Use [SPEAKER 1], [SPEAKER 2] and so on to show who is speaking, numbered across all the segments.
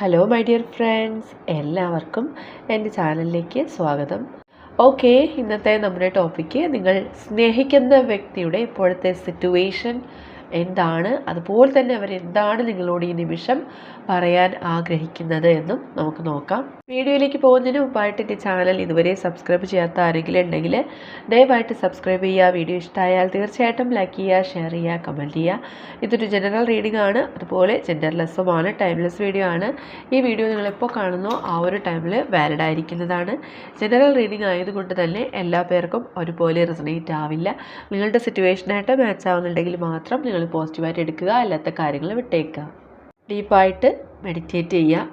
[SPEAKER 1] Hello my dear friends എല്ലാവർക്കും എന്റെ ചാനലിലേക്ക് സ്വാഗതം. ഓക്കെ ഇന്നത്തെ നമ്മുടെ ടോപ്പിക്ക് നിങ്ങൾ സ്നേഹിക്കുന്ന വ്യക്തിയുടെ ഇപ്പോഴത്തെ സിറ്റുവേഷൻ എന്താണ്? അതുപോലെ തന്നെ അവർ എന്താണ് നിങ്ങളോട് ഈ നിമിഷം പറയാൻ ആഗ്രഹിക്കുന്നത് എന്നും നമുക്ക് നോക്കാം. വീഡിയോയിലേക്ക് പോകുന്നതിന് മുമ്പായിട്ട് എന്റെ ചാനൽ ഇതുവരെ സബ്സ്ക്രൈബ് ചെയ്യാത്ത ആരെങ്കിലും ഉണ്ടെങ്കിൽ ദയവായിട്ട് സബ്സ്ക്രൈബ് ചെയ്യുക. വീഡിയോ ഇഷ്ടമായാൽ തീർച്ചയായിട്ടും ലൈക്ക് ചെയ്യുക ഷെയർ ചെയ്യുക കമന്റ് ചെയ്യുക. ഇതൊരു ജനറൽ റീഡിംഗ് ആണ്. അതുപോലെ ജെൻഡർലെസ്സുമാണ് ടൈംലെസ് വീഡിയോ ആണ്. ഈ വീഡിയോ നിങ്ങളെപ്പോൾ കാണുന്നോ ആ ഒരു ടൈമിൽ വാലിഡ് ആയിരിക്കുന്നതാണ്. ജനറൽ റീഡിംഗ് ആയതുകൊണ്ട് തന്നെ എല്ലാ പേർക്കും ഒരുപോലെ റിസണേറ്റ് ആവില്ല. നിങ്ങളുടെ സിറ്റുവേഷനായിട്ട് മാച്ച് ആവുന്നുണ്ടെങ്കിൽ മാത്രം നിങ്ങൾ പോസിറ്റീവായിട്ട് എടുക്കുക അല്ലാത്ത കാര്യങ്ങൾ വിട്ടേക്കുക. ഡീപ്പായിട്ട് മെഡിറ്റേറ്റ് ചെയ്യുക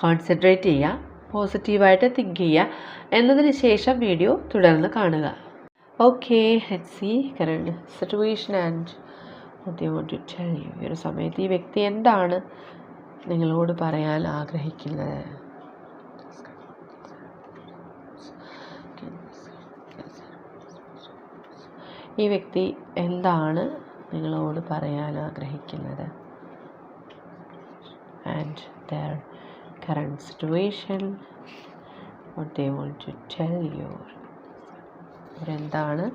[SPEAKER 1] കോൺസെൻട്രേറ്റ് ചെയ്യുക പോസിറ്റീവായിട്ട് തിങ്ക് ചെയ്യുക എന്നതിന് ശേഷം വീഡിയോ തുടർന്ന് കാണുക. Okay let see current situation and to tell you ഈ ഒരു സമയത്ത് ഈ വ്യക്തി എന്താണ് നിങ്ങളോട് പറയാൻ ആഗ്രഹിക്കുന്നത് ഈ വ്യക്തി എന്താണ് നിങ്ങളോട് പറയാൻ ആഗ്രഹിക്കുന്നത്. And their current situation they to tell you അവരെന്താണ്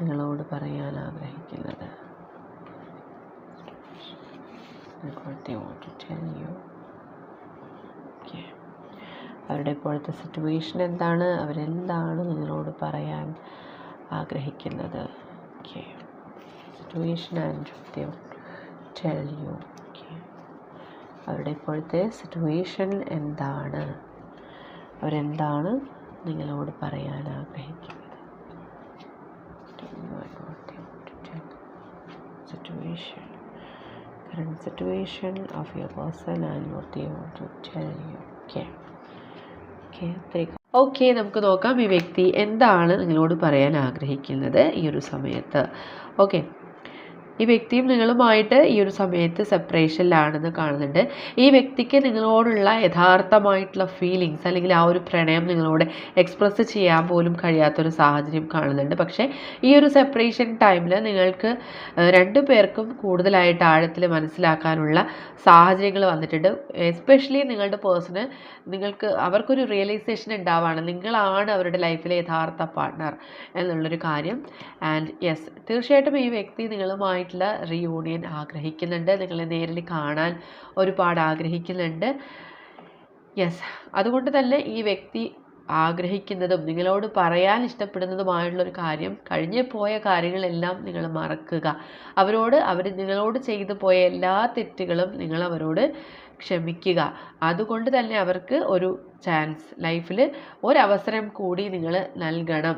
[SPEAKER 1] നിങ്ങളോട് പറയാൻ ആഗ്രഹിക്കുന്നത്. അവരുടെ ഇപ്പോഴത്തെ സിറ്റുവേഷൻ എന്താണ്? അവരെന്താണ് നിങ്ങളോട് പറയാൻ ആഗ്രഹിക്കുന്നത്? Okay situation and they tell you. അവരുടെ ഇപ്പോഴത്തെ സിറ്റുവേഷൻ എന്താണ്? അവരെന്താണ് നിങ്ങളോട് പറയാൻ ആഗ്രഹിക്കുന്നത്? Situation current situation of your person and okay നമുക്ക് നോക്കാം ഈ വ്യക്തി എന്താണ് നിങ്ങളോട് പറയാൻ ആഗ്രഹിക്കുന്നത് ഈ ഒരു സമയത്ത്. ഓക്കെ ഈ വ്യക്തിയും നിങ്ങളുമായിട്ട് ഈ ഒരു സമയത്ത് സെപ്പറേഷനിലാണെന്ന് കാണുന്നുണ്ട്. ഈ വ്യക്തിക്ക് നിങ്ങളോടുള്ള യഥാർത്ഥമായിട്ടുള്ള ഫീലിങ്സ് അല്ലെങ്കിൽ ആ ഒരു പ്രണയം നിങ്ങളോട് എക്സ്പ്രസ് ചെയ്യാൻ പോലും കഴിയാത്തൊരു സാഹചര്യം കാണുന്നുണ്ട്. പക്ഷേ ഈ ഒരു സെപ്പറേഷൻ ടൈമിൽ നിങ്ങൾക്ക് രണ്ടു പേർക്കും കൂടുതലായിട്ട് ആഴത്തിൽ മനസ്സിലാക്കാനുള്ള സാഹചര്യങ്ങൾ വന്നിട്ടുണ്ട്. എസ്പെഷ്യലി നിങ്ങളുടെ പേഴ്സണ് നിങ്ങൾക്ക് അവർക്കൊരു റിയലൈസേഷൻ ഉണ്ടാവുകയാണ് നിങ്ങളാണ് അവരുടെ ലൈഫിലെ യഥാർത്ഥ പാർട്ട്ണർ എന്നുള്ളൊരു കാര്യം. ആൻഡ് യെസ് തീർച്ചയായിട്ടും ഈ വ്യക്തി നിങ്ങളുമായിട്ടുള്ള റീയൂണിയൻ ആഗ്രഹിക്കുന്നുണ്ട്. നിങ്ങളെ നേരിൽ കാണാൻ ഒരുപാട് ആഗ്രഹിക്കുന്നുണ്ട്. യെസ് അതുകൊണ്ട് തന്നെ ഈ വ്യക്തി ആഗ്രഹിക്കുന്നതും നിങ്ങളോട് പറയാൻ ഇഷ്ടപ്പെടുന്നതുമായുള്ളൊരു കാര്യം കഴിഞ്ഞു പോയ കാര്യങ്ങളെല്ലാം നിങ്ങൾ മറക്കുക. അവരോട് അവർ നിങ്ങളോട് ചെയ്തു പോയ എല്ലാ തെറ്റുകളും നിങ്ങൾ അവരോട് ക്ഷമിക്കുക. അതുകൊണ്ട് തന്നെ അവർക്ക് ഒരു ചാൻസ് ലൈഫിൽ ഒരവസരം കൂടി നിങ്ങൾ നൽകണം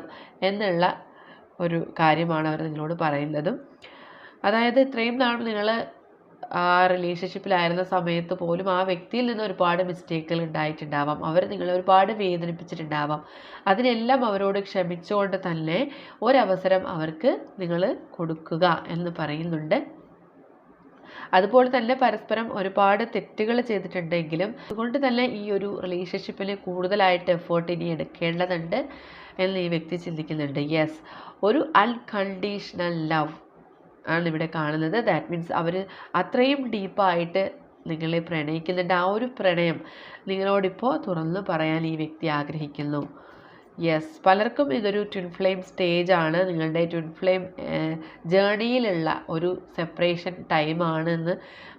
[SPEAKER 1] എന്നുള്ള ഒരു കാര്യമാണ് അവർ നിങ്ങളോട് പറയുന്നതും. അതായത് ഇത്രയും നാൾ നിങ്ങൾ ആ റിലേഷൻഷിപ്പിലായിരുന്ന സമയത്ത് പോലും ആ വ്യക്തിയിൽ നിന്ന് ഒരുപാട് മിസ്റ്റേക്കുകൾ ഉണ്ടായിട്ടുണ്ടാവാം. അവർ നിങ്ങളെ ഒരുപാട് വേദനിപ്പിച്ചിട്ടുണ്ടാവാം. അതിനെല്ലാം അവരോട് ക്ഷമിച്ചുകൊണ്ട് തന്നെ ഒരവസരം അവർക്ക് നിങ്ങൾ കൊടുക്കുക എന്ന് പറയുന്നുണ്ട്. അതുപോലെ തന്നെ പരസ്പരം ഒരുപാട് തെറ്റുകൾ ചെയ്തിട്ടുണ്ടെങ്കിലും അതുകൊണ്ട് തന്നെ ഈ ഒരു റിലേഷൻഷിപ്പിൽ കൂടുതലായിട്ട് എഫേർട്ട് ഇനി എടുക്കേണ്ടതുണ്ട് എന്ന് ഈ വ്യക്തി ചിന്തിക്കുന്നുണ്ട്. യെസ് ഒരു അൺകണ്ടീഷണൽ ലവ് ആണ് ഇവിടെ കാണുന്നത്. ദാറ്റ് മീൻസ് അവർ അത്രയും ഡീപ്പായിട്ട് നിങ്ങളെ പ്രണയിക്കുന്നുണ്ട്. ആ ഒരു പ്രണയം നിങ്ങളോടിപ്പോൾ തുറന്നു പറയാൻ ഈ വ്യക്തി ആഗ്രഹിക്കുന്നു. യെസ് പലർക്കും ഇതൊരു ട്വിൻ ഫ്ലെയിം സ്റ്റേജ് ആണ്. നിങ്ങളുടെ ട്വിൻ ഫ്ലെയിം ജേണിയിലുള്ള ഒരു സെപ്പറേഷൻ ടൈമാണെന്ന്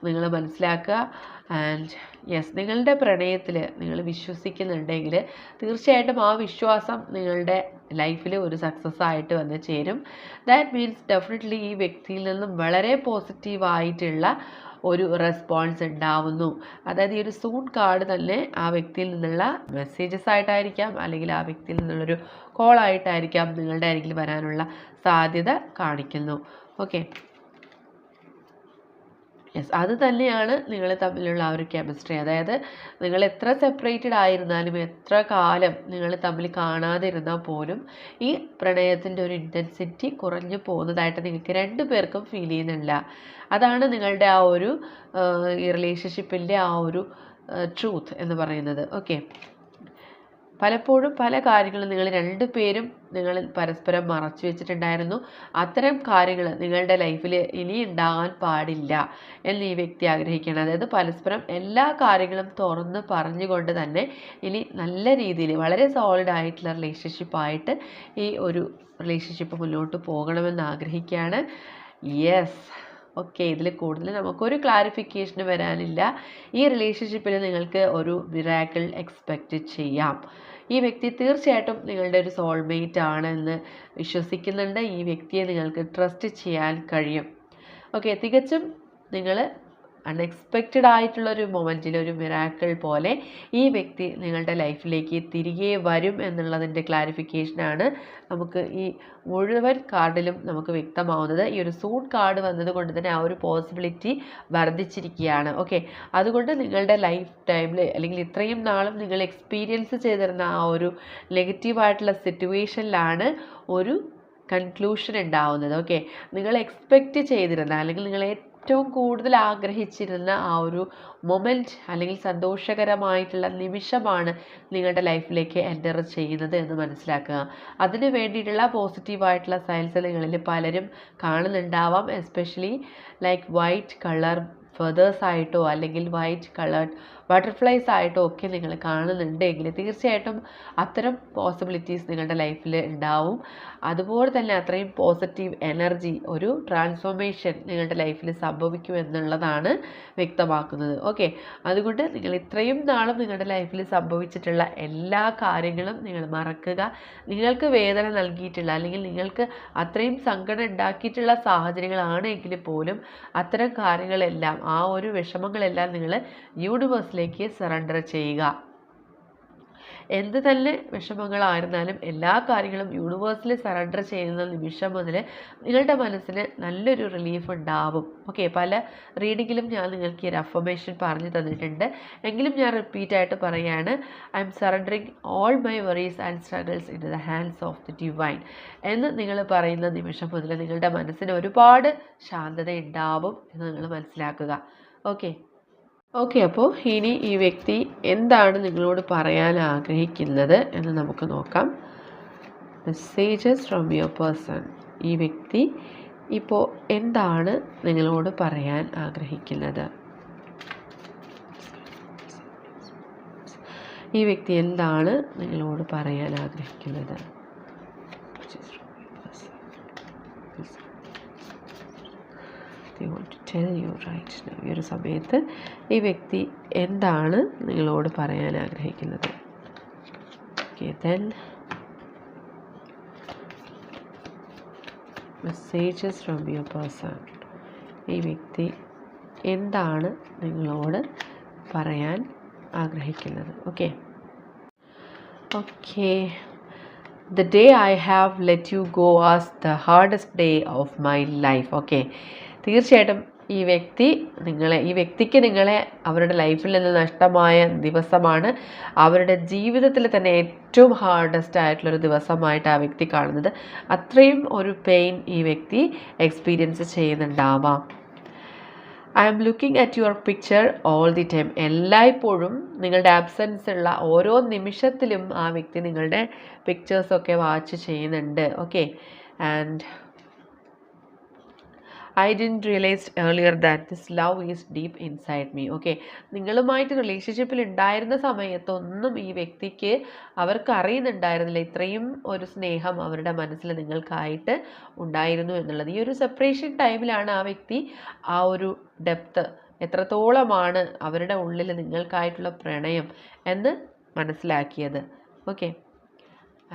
[SPEAKER 1] നിങ്ങൾ മനസ്സിലാക്കുക. ആൻഡ് യെസ് നിങ്ങളുടെ പ്രണയത്തിൽ നിങ്ങൾ വിശ്വസിക്കുന്നുണ്ടെങ്കിൽ തീർച്ചയായിട്ടും ആ വിശ്വാസം നിങ്ങളുടെ ലൈഫിൽ ഒരു സക്സസ് ആയിട്ട് വന്ന് ചേരും. ദാറ്റ് മീൻസ് ഡെഫിനറ്റ്ലി ഈ വ്യക്തിയിൽ നിന്നും വളരെ പോസിറ്റീവായിട്ടുള്ള ഒരു റെസ്പോൺസ് ഉണ്ടാവുന്നു. അതായത് ഈ ഒരു സൂൺ കാർഡ് തന്നെ ആ വ്യക്തിയിൽ നിന്നുള്ള മെസ്സേജസ് ആയിട്ടായിരിക്കാം അല്ലെങ്കിൽ ആ വ്യക്തിയിൽ നിന്നുള്ളൊരു കോൾ ആയിട്ടായിരിക്കാം നിങ്ങളുടെ അരികിൽ വരാനുള്ള സാധ്യത കാണിക്കുന്നു. ഓക്കെ യെസ് അത് തന്നെയാണ് നിങ്ങൾ തമ്മിലുള്ള ആ ഒരു കെമിസ്ട്രി അതായത് നിങ്ങൾ എത്ര സെപ്പറേറ്റഡ് ആയിരുന്നാലും എത്ര കാലം നിങ്ങൾ തമ്മിൽ കാണാതിരുന്നാൽ പോലും ഈ പ്രണയത്തിന്റെ ഒരു ഇന്റൻസിറ്റി കുറഞ്ഞു പോകുന്നതായിട്ട് നിങ്ങൾക്ക് രണ്ടു പേർക്കും ഫീൽ ചെയ്യുന്നില്ല. അതാണ് നിങ്ങളുടെ ആ ഒരു ഈ റിലേഷൻഷിപ്പിന്റെ ആ ഒരു ട്രൂത്ത് എന്ന് പറയുന്നത്. ഓക്കെ പലപ്പോഴും പല കാര്യങ്ങളും നിങ്ങൾ രണ്ടു പേരും നിങ്ങൾ പരസ്പരം മറച്ചു വെച്ചിട്ടുണ്ടായിരുന്നു. അത്തരം കാര്യങ്ങൾ നിങ്ങളുടെ ലൈഫിൽ ഇനി ഉണ്ടാകാൻ പാടില്ല എന്ന് ഈ വ്യക്തി ആഗ്രഹിക്കുകയാണ്. അതായത് പരസ്പരം എല്ലാ കാര്യങ്ങളും തുറന്ന് പറഞ്ഞുകൊണ്ട് തന്നെ ഇനി നല്ല രീതിയിൽ വളരെ സോളിഡ് ആയിട്ടുള്ള റിലേഷൻഷിപ്പായിട്ട് ഈ ഒരു റിലേഷൻഷിപ്പ് മുന്നോട്ട് പോകണമെന്ന് ആഗ്രഹിക്കുകയാണ്. യെസ് ഓക്കെ ഇതിൽ കൂടുതൽ നമുക്കൊരു ക്ലാരിഫിക്കേഷന് വരാനില്ല. ഈ റിലേഷൻഷിപ്പിൽ നിങ്ങൾക്ക് ഒരു മിറാക്കിൾ എക്സ്പെക്റ്റ് ചെയ്യാം. ഈ വ്യക്തി തീർച്ചയായിട്ടും നിങ്ങളുടെ ഒരു സോൾമേറ്റ് ആണെന്ന് വിശ്വസിക്കുന്നുണ്ട്. ഈ വ്യക്തിയെ നിങ്ങൾക്ക് ട്രസ്റ്റ് ചെയ്യാൻ കഴിയും. ഓക്കെ തികച്ചും നിങ്ങൾ അൺഎക്സ്പെക്റ്റഡ് ആയിട്ടുള്ള ഒരു മൊമെന്റിൽ ഒരു മിറാക്കിൾ പോലെ ഈ വ്യക്തി നിങ്ങളുടെ ലൈഫിലേക്ക് തിരികെ വരും എന്നുള്ളതിന്റെ ക്ലാരിഫിക്കേഷനാണ് നമുക്ക് ഈ മുഴുവൻ കാർഡിലും നമുക്ക് വ്യക്തമാവുന്നത്. ഈ ഒരു സൂട്ട് കാർഡ് വന്നതുകൊണ്ട് തന്നെ ആ ഒരു പോസിബിലിറ്റി വർദ്ധിച്ചിരിക്കുകയാണ്. ഓക്കെ അതുകൊണ്ട് നിങ്ങളുടെ ലൈഫ് ടൈമിൽ അല്ലെങ്കിൽ ഇത്രയും നാളും നിങ്ങൾ എക്സ്പീരിയൻസ് ചെയ്തിരുന്ന ആ ഒരു നെഗറ്റീവായിട്ടുള്ള സിറ്റുവേഷനിലാണ് ഒരു കൺക്ലൂഷൻ ഉണ്ടാവുന്നത്. ഓക്കെ നിങ്ങൾ എക്സ്പെക്റ്റ് ചെയ്തിരുന്ന അല്ലെങ്കിൽ നിങ്ങൾ ഏറ്റവും കൂടുതൽ ആഗ്രഹിച്ചിരുന്ന ആ ഒരു മൊമെന്റ് അല്ലെങ്കിൽ സന്തോഷകരമായിട്ടുള്ള നിമിഷമാണ് നിങ്ങളുടെ ലൈഫിലേക്ക് എന്റർ ചെയ്യുന്നത് എന്ന് മനസ്സിലാക്കുക. അതിന് വേണ്ടിയിട്ടുള്ള പോസിറ്റീവായിട്ടുള്ള സയൻസ് നിങ്ങളിൽ പലരും കാണുന്നുണ്ടാവാം especially like white colour feathers ആയിട്ടോ അല്ലെങ്കിൽ വൈറ്റ് കളേർഡ് ബട്ടർഫ്ലൈസ് ആയിട്ടോ ഒക്കെ നിങ്ങൾ കാണുന്നുണ്ടെങ്കിൽ തീർച്ചയായിട്ടും അത്തരം പോസിബിലിറ്റീസ് നിങ്ങളുടെ ലൈഫിൽ ഉണ്ടാവും. അതുപോലെ തന്നെ അത്രയും പോസിറ്റീവ് എനർജി ഒരു ട്രാൻസ്ഫോർമേഷൻ നിങ്ങളുടെ ലൈഫിൽ സംഭവിക്കും എന്നുള്ളതാണ് വ്യക്തമാക്കുന്നത്. ഓക്കെ അതുകൊണ്ട് നിങ്ങൾ ഇത്രയും നാളും നിങ്ങളുടെ ലൈഫിൽ സംഭവിച്ചിട്ടുള്ള എല്ലാ കാര്യങ്ങളും നിങ്ങൾ മറക്കുക. നിങ്ങൾക്ക് വേദന നൽകിയിട്ടുള്ള അല്ലെങ്കിൽ നിങ്ങൾക്ക് അത്രയും സങ്കടം ഉണ്ടാക്കിയിട്ടുള്ള സാഹചര്യങ്ങളാണെങ്കിൽ പോലും അത്തരം കാര്യങ്ങളെല്ലാം ആ ഒരു വിഷമങ്ങളെല്ലാം നിങ്ങൾ യൂണിവേഴ്സിലേക്ക് സറണ്ടർ ചെയ്യുക. എന്ത് തന്നെ വിഷമങ്ങളായിരുന്നാലും എല്ലാ കാര്യങ്ങളും യൂണിവേഴ്സിൽ സറണ്ടർ ചെയ്യുന്ന നിമിഷം മുതൽ നിങ്ങളുടെ മനസ്സിന് നല്ലൊരു റിലീഫ് ഉണ്ടാവും. ഓക്കെ പല റീഡിങ്ങിലും ഞാൻ നിങ്ങൾക്ക് ഈ ഒരു അഫർമേഷൻ പറഞ്ഞു തന്നിട്ടുണ്ട്. എങ്കിലും ഞാൻ റിപ്പീറ്റ് ആയിട്ട് പറയുകയാണ് I'm surrendering all my worries and struggles in the hands of the divine എന്ന് നിങ്ങൾ പറയുന്ന നിമിഷം മുതൽ നിങ്ങളുടെ മനസ്സിന് ഒരുപാട് ശാന്തത ഉണ്ടാവും എന്ന് നിങ്ങൾ മനസ്സിലാക്കുക. ഓക്കെ ഓക്കെ അപ്പോൾ ഇനി ഈ വ്യക്തി എന്താണ് നിങ്ങളോട് പറയാൻ ആഗ്രഹിക്കുന്നത് എന്ന് നമുക്ക് നോക്കാം. മെസ്സേജസ് ഫ്രം യുവർ പേഴ്സൺ ഈ വ്യക്തി ഇപ്പോൾ എന്താണ് നിങ്ങളോട് പറയാൻ ആഗ്രഹിക്കുന്നത്? ഈ വ്യക്തി എന്താണ് നിങ്ങളോട് പറയാൻ ആഗ്രഹിക്കുന്നത്? They want to tell you right now ഈ ഒരു സമയത്ത് ഈ വ്യക്തി എന്താണ് നിങ്ങളോട് പറയാൻ ആഗ്രഹിക്കുന്നത്? Okay then messages from your person ഈ വ്യക്തി എന്താണ് നിങ്ങളോട് പറയാൻ ആഗ്രഹിക്കുന്നത്? Okay okay the day I have let you go as the hardest day of my life okay തീർച്ചയായിട്ടും ഈ വ്യക്തി നിങ്ങളെ ഈ വ്യക്തിക്ക് നിങ്ങളെ അവരുടെ ലൈഫിൽ നിന്ന് നഷ്ടമായ ദിവസമാണ്. അവരുടെ ജീവിതത്തിൽ തന്നെ ഏറ്റവും ഹാർഡസ്റ്റ് ആയിട്ടുള്ളൊരു ദിവസമായിട്ട് ആ വ്യക്തി കാണുന്നത്. അത്രയും ഒരു പെയിൻ ഈ വ്യക്തി experience ചെയ്യുന്നുണ്ടാവാം. I am looking at your picture all the time എല്ലായ്പ്പോഴും നിങ്ങളുടെ ആബ്സെൻസ് ഉള്ള ഓരോ നിമിഷത്തിലും ആ വ്യക്തി നിങ്ങളുടെ പിക്ചേഴ്സൊക്കെ വാച്ച് ചെയ്യുന്നുണ്ട്. Okay and I didn't realise earlier that this love is deep inside me okay നിങ്ങളുമായിട്ട് റിലേഷൻഷിപ്പിൽ ഉണ്ടായിരുന്ന സമയത്തൊന്നും ഈ വ്യക്തിക്ക് അവർക്ക് അറിയുന്നുണ്ടായിരുന്നില്ല. ഇത്രയും ഒരു സ്നേഹം അവരുടെ മനസ്സിൽ നിങ്ങൾക്കായിട്ട് ഉണ്ടായിരുന്നു എന്നുള്ളത്. ഈ ഒരു സെപ്പറേഷൻ ടൈമിലാണ് ആ വ്യക്തി ആ ഒരു ഡെപ്ത് എത്രത്തോളമാണ് അവരുടെ ഉള്ളിൽ നിങ്ങൾക്കായിട്ടുള്ള പ്രണയം എന്ന് മനസ്സിലാക്കിയത്. ഓക്കെ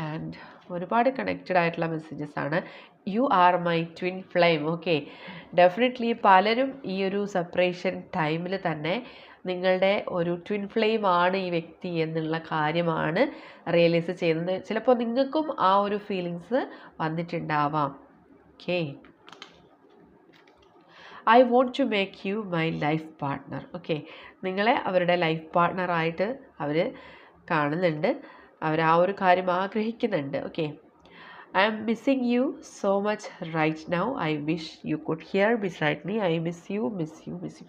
[SPEAKER 1] ആൻഡ് ഒരുപാട് കണക്റ്റഡ് ആയിട്ടുള്ള മെസ്സേജസ് ആണ്. You are my twin flame okay definitely പലരും ഈ ഒരു സെപ്പറേഷൻ ടൈമിൽ തന്നെ നിങ്ങളുടെ ഒരു ട്വിൻ ഫ്ലെയിം ആണ് ഈ വ്യക്തി എന്നുള്ള കാര്യമാണ് റിയലൈസ് ചെയ്യുന്നത്. ചിലപ്പോൾ നിങ്ങൾക്കും ആ ഒരു feelings വന്നിട്ടുണ്ടാവാം okay I want to make you my life partner okay നിങ്ങളെ അവരുടെ ലൈഫ് പാർട്ട്ണറായിട്ട് അവർ കാണുന്നുണ്ട്. അവർ ആ ഒരു കാര്യം ആഗ്രഹിക്കുന്നുണ്ട്. Okay I'm missing you so much right now I wish you could here beside me I miss you miss you miss you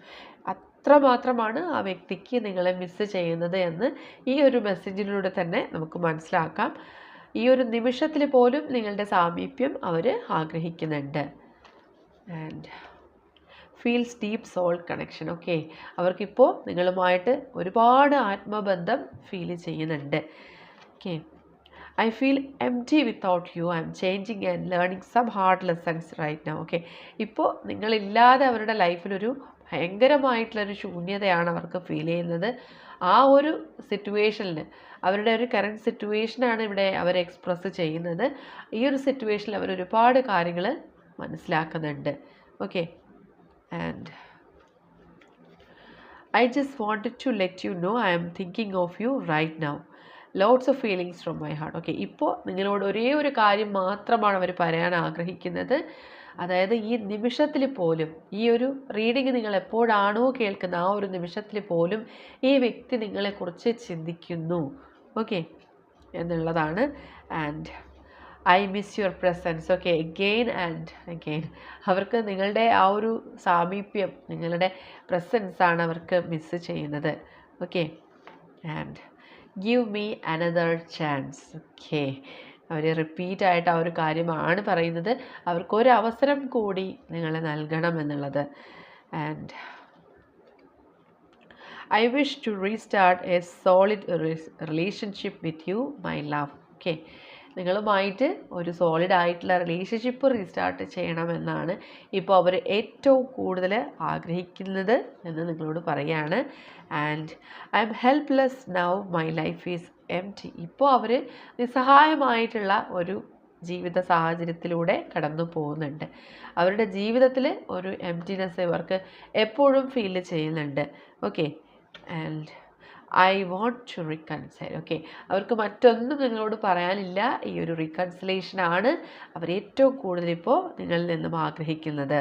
[SPEAKER 1] എത്രമാത്രമാണ് ആ വ്യക്തിക്ക് നിങ്ങളെ മിസ്സ് ചെയ്യുന്നത് എന്ന് ഈ ഒരു മെസ്സേജിലൂടെ തന്നെ നമുക്ക് മനസ്സിലാക്കാം. ഈ ഒരു നിമിഷത്തിൽ പോലും നിങ്ങളുടെ സാമീപ്യം അവർ ആഗ്രഹിക്കുന്നുണ്ട്. And feels deep soul connection okay അവർക്കിപ്പോൾ നിങ്ങളുമായിട്ട് ഒരുപാട് ആത്മബന്ധം ഫീൽ ചെയ്യുന്നുണ്ട്. ഓക്കെ ഐ ഫീൽ എം G without you I'm changing and learning some hard lessons right now okay ഇപ്പോൾ നിങ്ങളില്ലാതെ അവരുടെ ലൈഫിലൊരു ഭയങ്കരമായിട്ടുള്ളൊരു ശൂന്യതയാണ് അവർക്ക് ഫീൽ ചെയ്യുന്നത്. ആ ഒരു സിറ്റുവേഷനിൽ അവരുടെ ഒരു കറണ്ട് സിറ്റുവേഷനാണ് ഇവിടെ അവർ എക്സ്പ്രസ് ചെയ്യുന്നത്. ഈ ഒരു സിറ്റുവേഷനിൽ അവർ ഒരുപാട് കാര്യങ്ങൾ മനസ്സിലാക്കുന്നുണ്ട്. Okay and I just wanted to let you know I'm thinking of you right now lots of feelings from my heart okay ഇപ്പോൾ നിങ്ങളോട് ഒരേ ഒരു കാര്യം മാത്രമാണ് അവർ പറയാൻ ആഗ്രഹിക്കുന്നത്. അതായത് ഈ നിമിഷത്തിൽ പോലും ഈ ഒരു റീഡിങ് നിങ്ങൾ എപ്പോഴാണോ കേൾക്കുന്ന ആ ഒരു നിമിഷത്തിൽ പോലും ഈ വ്യക്തി നിങ്ങളെക്കുറിച്ച് ചിന്തിക്കുന്നു. ഓക്കെ എന്നുള്ളതാണ്. And I miss your presence okay again and again അവർക്ക് നിങ്ങളുടെ ആ ഒരു സാമീപ്യം നിങ്ങളുടെ പ്രസൻസ് ആണ് അവർക്ക് മിസ്സ് ചെയ്യുന്നത്. Okay and give me another chance okay our repeat ആയിട്ട് ആ ഒരു കാര്യമാണ് പറയുന്നത്. അവർക്കൊരു അവസരം കൂടി നിങ്ങൾ നൽകണം എന്നുള്ളത്. And I wish to restart a solid relationship with you my love okay നിങ്ങളുമായിട്ട് ഒരു സോളിഡ് ആയിട്ടുള്ള റിലേഷൻഷിപ്പ് റീസ്റ്റാർട്ട് ചെയ്യണമെന്നാണ് ഇപ്പോൾ അവർ ഏറ്റവും കൂടുതൽ ആഗ്രഹിക്കുന്നത് എന്ന് നിങ്ങളോട് പറയുകയാണ്. And I'm helpless now my life is empty ഇപ്പോൾ അവർ നിസ്സഹായമായിട്ടുള്ള ഒരു ജീവിത സാഹചര്യത്തിലൂടെ കടന്നു പോകുന്നുണ്ട്. അവരുടെ ജീവിതത്തിൽ ഒരു എംറ്റിനെസ് ഇവർക്ക് എപ്പോഴും ഫീൽ ചെയ്യുന്നുണ്ട്. Okay and I want to reconcile okay അവർക്ക് മറ്റൊന്നും നിങ്ങളോട് പറയാനില്ല. ഈ ഒരു റീകൺസിലേഷനാണ് അവർ ഏറ്റവും കൂടുതൽ ഇപ്പോൾ നിങ്ങളിൽ നിന്നും ആഗ്രഹിക്കുന്നത്.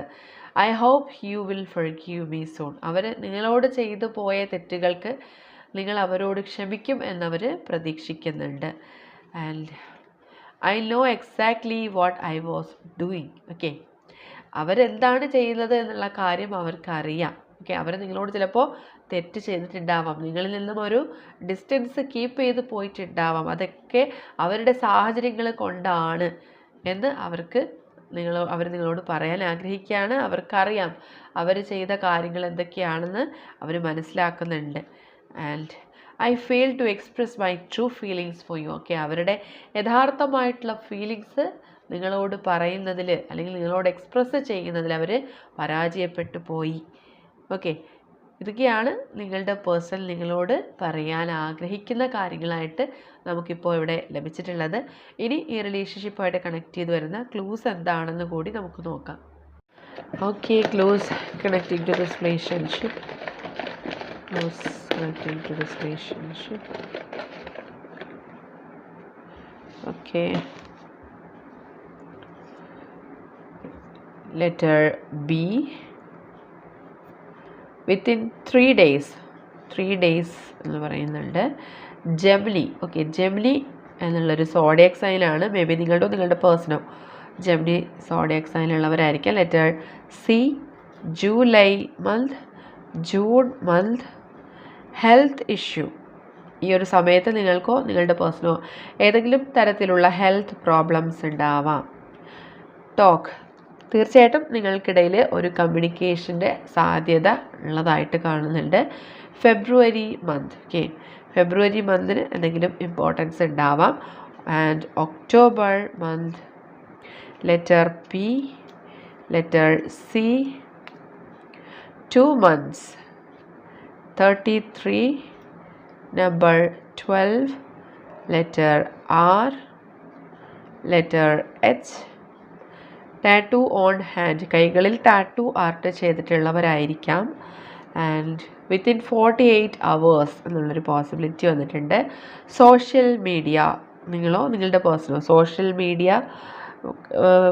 [SPEAKER 1] I hope you will forgive me soon അവർ നിങ്ങളോട് ചെയ്തു പോയ തെറ്റുകൾക്ക് നിങ്ങൾ അവരോട് ക്ഷമിക്കും എന്നവർ പ്രതീക്ഷിക്കുന്നുണ്ട്. And I know exactly what I was doing okay അവരെന്താണ് ചെയ്യുന്നത് എന്നുള്ള കാര്യം അവർക്കറിയാം. ഓക്കെ അവർ നിങ്ങളോട് ചിലപ്പോൾ തെറ്റ് ചെയ്തിട്ടുണ്ടാവാം. നിങ്ങളിൽ നിന്നും ഒരു ഡിസ്റ്റൻസ് കീപ്പ് ചെയ്ത് പോയിട്ടുണ്ടാവാം. അതൊക്കെ അവരുടെ സാഹചര്യങ്ങൾ കൊണ്ടാണ് എന്ന് അവർക്ക് നിങ്ങൾ അവർ നിങ്ങളോട് പറയാൻ ആഗ്രഹിക്കുകയാണ്. അവർക്കറിയാം അവർ ചെയ്ത കാര്യങ്ങൾ എന്തൊക്കെയാണെന്ന് അവർ മനസ്സിലാക്കുന്നുണ്ട്. And I fail to express my true feelings for you okay അവരുടെ യഥാർത്ഥമായിട്ടുള്ള ഫീലിങ്സ് നിങ്ങളോട് പറയുന്നതിൽ അല്ലെങ്കിൽ നിങ്ങളോട് എക്സ്പ്രസ് ചെയ്യുന്നതിൽ അവർ പരാജയപ്പെട്ടു പോയി. ഓക്കെ. ഇതൊക്കെയാണ് നിങ്ങളുടെ പേഴ്സൺ നിങ്ങളോട് പറയാൻ ആഗ്രഹിക്കുന്ന കാര്യങ്ങളായിട്ട് നമുക്കിപ്പോൾ ഇവിടെ ലഭിച്ചിട്ടുള്ളത്. ഇനി ഈ റിലേഷൻഷിപ്പായിട്ട് കണക്ട് ചെയ്ത് വരുന്ന ക്ലൂസ് എന്താണെന്ന് കൂടി നമുക്ക് നോക്കാം. Okay clues connecting to this relationship clues connecting to this relationship okay. Letter B within three days three days എന്ന് പറയുന്നുണ്ട്. ജംലി ഓക്കെ ജംലി എന്നുള്ളൊരു സോഡിയക് സൈനാണ് മേ ബി നിങ്ങളുടെ നിങ്ങളുടെ പേഴ്സണോ Gemini zodiac സൈനുള്ളവരായിരിക്കാം letter C July month June month health issue ഈ ഒരു സമയത്ത് നിങ്ങൾക്കോ നിങ്ങളുടെ പേഴ്സണോ ഏതെങ്കിലും തരത്തിലുള്ള ഹെൽത്ത് പ്രോബ്ലംസ് ഉണ്ടാവാം. ടോക്ക് തീർച്ചയായിട്ടും നിങ്ങൾക്കിടയിൽ ഒരു കമ്മ്യൂണിക്കേഷന്റെ സാധ്യത ഉള്ളതായിട്ട് കാണുന്നുണ്ട്. ഫെബ്രുവരി മന്ത് ഓക്കെ ഫെബ്രുവരി മന്തിന് എന്തെങ്കിലും ഇമ്പോർട്ടൻസ് ഉണ്ടാവാം. And October month letter P letter C two months thirty three number twelve letter R letter H tattoo on hand കൈകളിൽ tattoo art ചെയ്തിട്ടുള്ളവരായിരിക്കാം. And within forty eight hours എന്നുള്ളൊരു possibility വന്നിട്ടുണ്ട്. Social media നിങ്ങളോ നിങ്ങളുടെ പേഴ്സണോ social media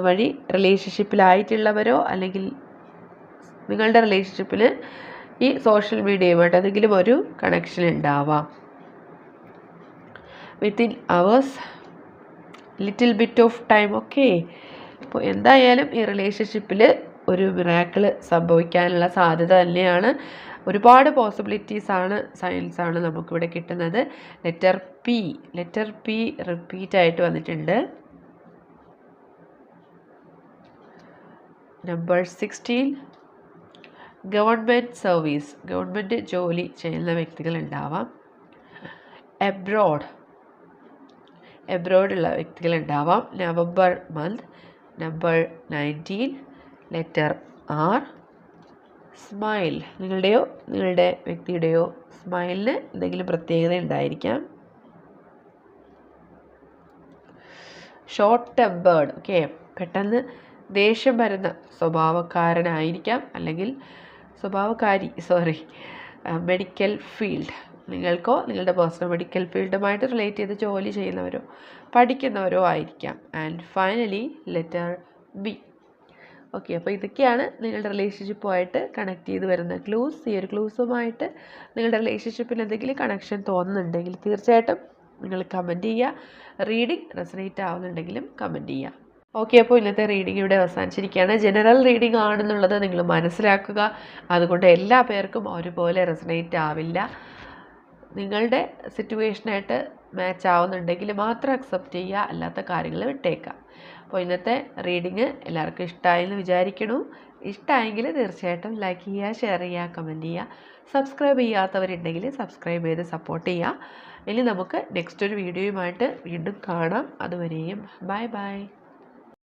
[SPEAKER 1] വഴി റിലേഷൻഷിപ്പിലായിട്ടുള്ളവരോ അല്ലെങ്കിൽ നിങ്ങളുടെ റിലേഷൻഷിപ്പിൽ ഈ സോഷ്യൽ മീഡിയയുമായിട്ട് എന്തെങ്കിലും ഒരു കണക്ഷൻ ഉണ്ടാവാം. Within hours little bit of time okay അപ്പോൾ എന്തായാലും ഈ റിലേഷൻഷിപ്പിൽ ഒരു മിറാക്കിൾ സംഭവിക്കാനുള്ള സാധ്യത തന്നെയാണ്. ഒരുപാട് പോസിബിലിറ്റീസ് ആണ് സയൻസ് ആണ് നമുക്കിവിടെ കിട്ടുന്നത്. Letter P letter P repeat ആയിട്ട് വന്നിട്ടുണ്ട്. Number sixteen government service government ജോലി ചെയ്യുന്ന വ്യക്തികൾ ഉണ്ടാവാം. എബ്രോഡ് എബ്രോഡുള്ള വ്യക്തികൾ ഉണ്ടാവാം. November month number nineteen letter R smile നിങ്ങളുടെയോ നിങ്ങളുടെ വ്യക്തിയുടെയോ സ്മൈലിന് എന്തെങ്കിലും പ്രത്യേകത ഉണ്ടായിരിക്കാം. ഷോർട്ട് ടെമ്പേർഡ് ഓക്കെ പെട്ടെന്ന് ദേഷ്യം വരുന്ന സ്വഭാവക്കാരനായിരിക്കാം. അല്ലെങ്കിൽ സ്വഭാവക്കാരി സോറി മെഡിക്കൽ ഫീൽഡ് നിങ്ങൾക്കോ നിങ്ങളുടെ പേഴ്സണൽ മെഡിക്കൽ ഫീൽഡുമായിട്ട് റിലേറ്റ് ചെയ്ത് ജോലി ചെയ്യുന്നവരോ പഠിക്കുന്നവരോ ആയിരിക്കാം. And finally letter B okay അപ്പോൾ ഇതൊക്കെയാണ് നിങ്ങളുടെ റിലേഷൻഷിപ്പുമായിട്ട് കണക്ട് ചെയ്ത് വരുന്ന ക്ലൂസ് ഈ ഒരു ക്ലൂസുമായിട്ട് നിങ്ങളുടെ റിലേഷൻഷിപ്പിൽ എന്തെങ്കിലും കണക്ഷൻ തോന്നുന്നുണ്ടെങ്കിൽ തീർച്ചയായിട്ടും നിങ്ങൾ കമന്റ് ചെയ്യുക. റീഡിംഗ് റെസനേറ്റ് ആവുന്നുണ്ടെങ്കിലും കമന്റ് ചെയ്യുക. ഓക്കെ അപ്പോൾ ഇന്നത്തെ റീഡിംഗ് ഇവിടെ അവസാനിച്ചിരിക്കുകയാണ്. ജനറൽ റീഡിംഗ് ആണെന്നുള്ളത് നിങ്ങൾ മനസ്സിലാക്കുക. അതുകൊണ്ട് എല്ലാ പേർക്കും ഒരുപോലെ റെസനേറ്റ് ആവില്ല. നിങ്ങളുടെ സിറ്റുവേഷനായിട്ട് മാച്ച് ആവുന്നുണ്ടെങ്കിൽ മാത്രം അക്സെപ്റ്റ് ചെയ്യുക അല്ലാത്ത കാര്യങ്ങൾ വിട്ടേക്കുക. അപ്പോൾ ഇന്നത്തെ റീഡിങ് എല്ലാവർക്കും ഇഷ്ടമായെന്ന് വിചാരിക്കണു. ഇഷ്ടമായെങ്കിൽ തീർച്ചയായിട്ടും ലൈക്ക് ചെയ്യുക ഷെയർ ചെയ്യുക കമന്റ് ചെയ്യുക. സബ്സ്ക്രൈബ് ചെയ്യാത്തവരുണ്ടെങ്കിൽ സബ്സ്ക്രൈബ് ചെയ്ത് സപ്പോർട്ട് ചെയ്യുക. ഇനി നമുക്ക് നെക്സ്റ്റ് ഒരു വീഡിയോയുമായിട്ട് വീണ്ടും കാണാം. അതുവരെയും ബൈ ബൈ